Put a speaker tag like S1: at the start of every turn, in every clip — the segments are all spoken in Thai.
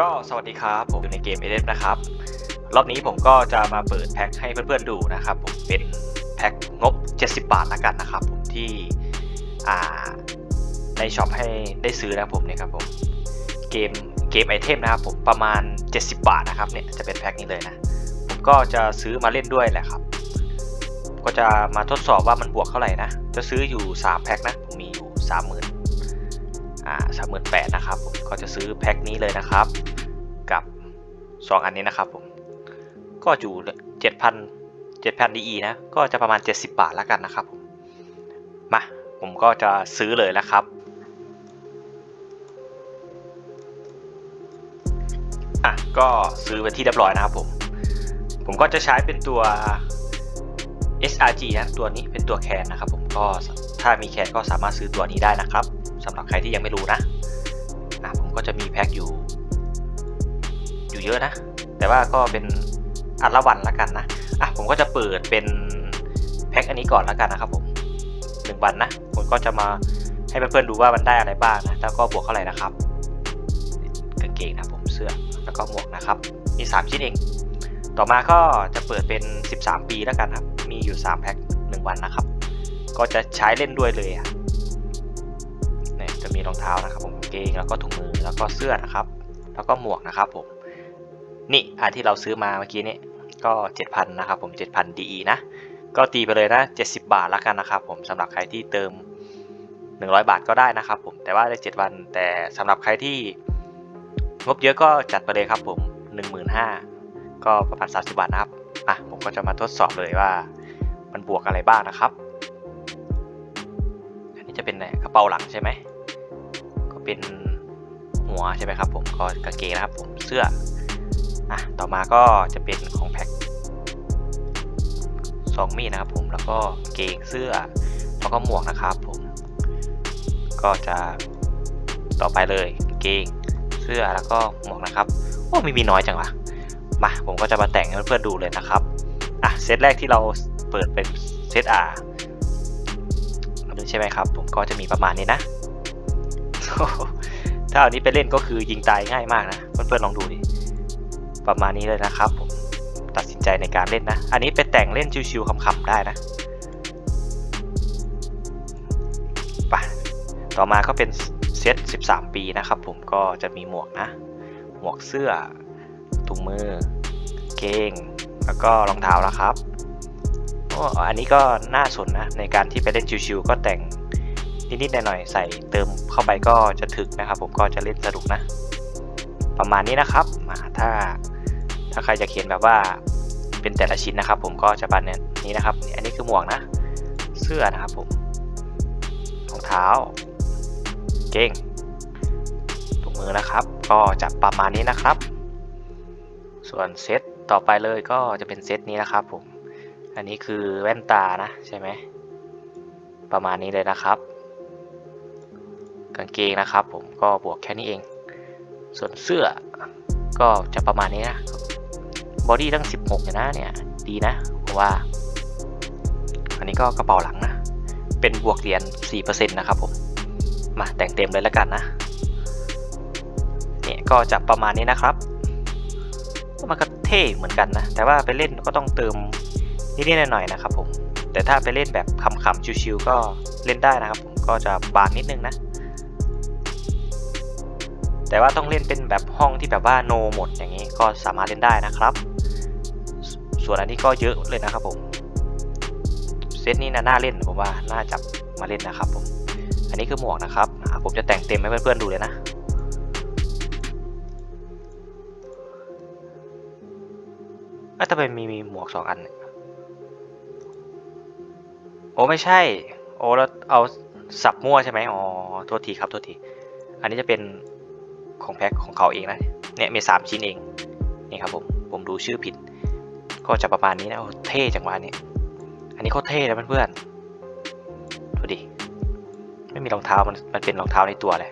S1: ก็สวัสดีครับ ผมอยู่ในเกมเอเดนะครับ รอบนี้ผมก็จะมาเปิดแพ็คให้เพื่อนๆดูนะครับผมเป็นแพ็คงบ 70 บาทละกันนะครับผมที่อ่าในช็อปให้ได้ซื้อนะผมเนี่ยครับผมเกมเกมไอเทมนะครับผมประมาณ 70 บาทนะครับเนี่ยจะเป็นแพ็คนี้เลยนะผมก็จะซื้อมาเล่นด้วยแหละครับ ก็จะมาทดสอบว่ามันบวกเท่าไหร่นะ จะซื้ออยู่ 3 แพ็คนะผมมีอยู่ 30,000 อ่าสามหมื่นแปดนะครับผมก็จะซื้อแพ็คนี้เลยนะครับ กับ 2 อันนี้นะครับผมก็อยู่เจ็ดพันเจ็ดพันดีนะก็จะประมาณ 70 บาทแล้วกันนะครับผมมาผมก็จะซื้อเลยแล้วครับอะก็ซื้อไปที่เรียบร้อยนะครับผมผมก็จะใช้เป็นตัว SRG นะตัวนี้เป็นตัวแคนนะครับผมก็ถ้ามีแคนก็สามารถซื้อตัวนี้ได้นะครับ สำหรับใครที่ยังไม่รู้นะอะผมก็จะมีแพ็คอยู่ อยู่เยอะนะ แต่ว่าก็เป็นอันละวันละกันนะอะผมก็จะเปิดเป็นแพ็คอันนี้ก่อนละกันนะครับผมหนึ่งวันนะผมก็จะมาให้เพื่อนๆดูว่ามันได้อะไรบ้างนะแล้วก็บวกเท่าไหร่นะครับกางเกงนะผมเสื้อแล้วก็หมวกนะครับ มี 3 ชิ้นเอง ต่อมาก็จะเปิดเป็น 13 ปีแล้วกันครับ มีอยู่ 3 แพ็ค1วันนะครับ ก็จะใช้เล่นด้วยเลยอะ รองเท้านะครับผมเกงแล้วก็ถุงมือแล้วก็เสื้อนะครับ แล้วก็หมวกนะครับผมนี่อันที่เราซื้อมาเมื่อกี้นี่ก็ 7,000นะครับผม7,000 DE นะก็ตีไปเลยนะ 70 บาทล้วกันนะครับผมสำหรับใครที่เติม 100 บาทก็ได้นะครับผมแต่ว่าได้ 7 วัน แต่สำหรับใครที่งบเยอะก็จัดไปเลยครับผม 15,000ก็ประมาณ 30 บาทนะครับอะผมก็จะมาทดสอบเลยว่ามันบวกอะไรบ้างนะครับ อันนี้จะเป็นกระเป๋าหลังใช่ไหม เป็นหัวใช่ไหมครับผมก็กางเกงนะครับผมเสื้ออะต่อมาก็จะเป็นของแพ็คซองมีดนะครับผมแล้วก็เกงเสื้อ แล้วก็หมวกนะครับผม ก็จะต่อไปเลยเกงเสื้อแล้วก็หมวกนะครับโอ้มีมีน้อยจังวะมาผมก็จะมาแต่งให้เพื่อนดูเลยนะครับอะเซตแรกที่เราเปิดเป็นเซตอาใช่ไหมครับ ผมก็จะมีประมาณนี้นะ ถ้าอานี้ไปเล่นก็คือยิงตายง่ายมากนะ เพื่อนๆลองดูดิ ประมาณนี้เลยนะครับผม ตัดสินใจในการเล่นนะ อันนี้ไปแต่งเล่นชิวๆขำๆได้นะไปต่อมาก็เป็นเซต13 ปีนะครับผม ก็จะมีหมวกนะ หมวกเสื้อ ถุงมือ เกง แล้วก็รองเท้าแล้วครับโอ้อันนี้ก็น่าสนนะ ในการที่ไปเล่นชิวๆก็แต่ง นิดๆหน่อยๆใส่เติมเข้าไปก็จะถึกนะครับ ผมก็จะเล่นสนุกนะ ประมาณนี้นะครับอ่าถ้าถ้าใครจะเขียนแบบว่าเป็นแต่ละชิ้นนะครับ ผมก็จะบันนี้นะครับ อันนี้คือหมวกนะ เสื้อนะครับผมรองเท้า เก้งถุงมือนะครับ ก็จะประมาณนี้นะครับ ส่วนเซตต่อไปเลยก็จะเป็นเซตนี้นะครับผม อันนี้คือแว่นตานะใช่ไหมประมาณนี้เลยนะครับ กางเกงนะครับ ผมก็บวกแค่นี้เอง ส่วนเสื้อก็จะประมาณนี้นะบอดี้ตั้ง 16อยู่นะเนี่ยดีนะผมว่า อันนี้ก็กระเป๋าหลังนะ เป็นบวกเหรียญ4%นะครับผม มาแต่งเต็มเลยแล้วกันนะเนี่ยก็จะประมาณนี้นะครับมันก็เท่เหมือนกันนะ แต่ว่าไปเล่นก็ต้องเติมนิดๆหน่อยๆนะครับผมแต่ถ้าไปเล่นแบบขำๆชิวๆก็เล่นได้นะครับผมก็จะบางนิดนึงนะ แต่ว่าต้องเล่นเป็นแบบห้องที่แบบว่าโนหมดอย่างนี้ก็สามารถเล่นได้นะครับ ส่วนอันนี้ก็เยอะเลยนะครับผมเซตนี้นะน่าเล่นผมว่าน่าจับมาเล่นนะครับผมอันนี้คือหมวกนะครับผมจะแต่งเต็มให้เพื่อนๆดูเลยนะเอ้ยทำไมมีมีหมวกสองอันโอ้ไม่ใช่ โอ้แล้วเอาสับมั่วใช่ไหมอ๋อโทษทีครับโทษที อันนี้จะเป็น ของแพ็คของเขาเองนะเนี่ยมีสามชิ้นเองนี่ครับผมผมดูชื่อผิด ก็จะประมาณนี้นะโอ้เท่จังวะอันนี้อันนี้โคตรเท่นะเพื่อนๆดูดิไม่มีรองเท้ามันมันเป็นรองเท้าในตัวเลย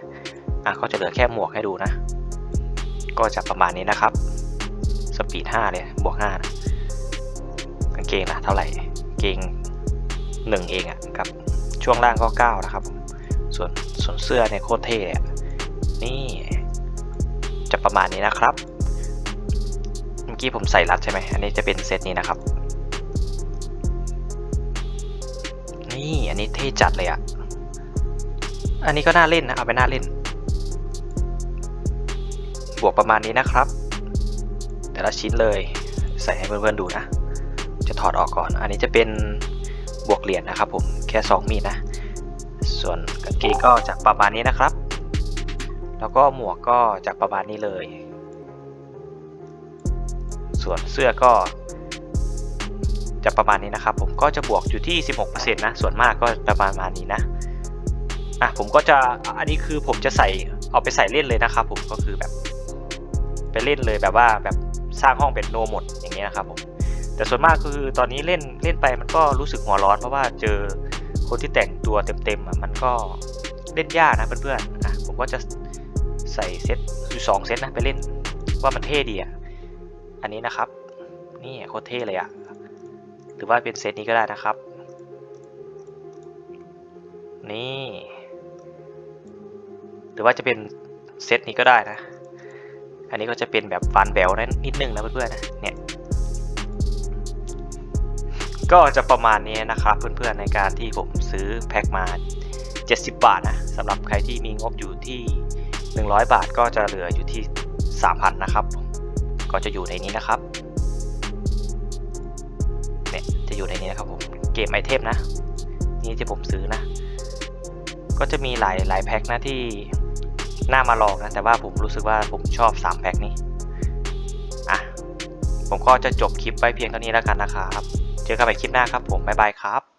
S1: อะก็จะเหลือแค่หมวกให้ดูนะ ก็จะประมาณนี้นะครับสปีด5เลยบวก5นะกางเกงนะเท่าไหร่เกงหนึ่งเองอะ่ะกับช่วงล่างก็9นะครับผมส่วนส่วนเสื้อเนี่ยโคตรเท่เลยนี่ ประมาณนี้นะครับเมื่อกี้ผมใส่รัดใช่ไหมอันนี้จะเป็นเซตนี้นะครับ นี่อันนี้เท่จัดเลยอะอันนี้ก็น่าเล่นนะเอาไปน่าเล่น บวกประมาณนี้นะครับ แต่ละชิ้นเลยใส่ให้เพื่อนๆดูนะ จะถอดออกก่อน อันนี้จะเป็นบวกเหรียญนะครับผมแค่ 2 มีดนะ ส่วนกางเกงก็จากประมาณนี้นะครับ แล้วก็หมวกก็จากประมาณนี้เลย ส่วนเสื้อก็จะประมาณนี้นะครับ ผมก็จะบวกอยู่ที่ 16%นะส่วนมากก็จะประมาณนี้นะอะผมก็จะอันนี้คือผมจะใส่เอาไปใส่เล่นเลยนะครับ ผมก็คือแบบไปเล่นเลยแบบว่าแบบสร้างห้องเป็นโนหมดอย่างเงี้ยนะครับผมแต่ส่วนมากคือตอนนี้เล่นเล่นไปมันก็รู้สึกหัวร้อน เพราะว่าเจอคนที่แต่งตัวเต็มๆอะมันก็เล่นยากนะเพื่อนๆอะผมก็จะ ใส่เซตอยู่สองเซตนะไปเล่นว่ามันเท่ดีอะอันนี้นะครับ นี่โคตรเท่เลยอะหรือว่าเป็นเซตนี้ก็ได้นะครับ นี่ หรือว่าจะเป็นเซตนี้ก็ได้นะ อันนี้ก็จะเป็นแบบฟันแบวนะนิดนึงนะเพื่อนๆนะเนี่ยก็จะประมาณนี้นะครับเพื่อนๆในการที่ผมซื้อแพ็คมา 70 บาทนะสำหรับใครที่มีงบอยู่ที่ 100 บาทก็จะเหลืออยู่ที่ 3,000 นะครับ ก็จะอยู่ในนี้นะครับเนี่ยจะอยู่ในนี้นะครับผมเกมไอเทมนะ นี่ที่ผมซื้อนะ ก็จะมีหลายหลายแพ็คนะที่น่ามาลองนะ แต่ว่าผมรู้สึกว่าผมชอบ 3 แพ็คนี้อะผมก็จะจบคลิปไว้เพียงเท่านี้แล้วกันนะครับ เจอกันใหม่คลิปหน้าครับผมบ๊ายบายครับ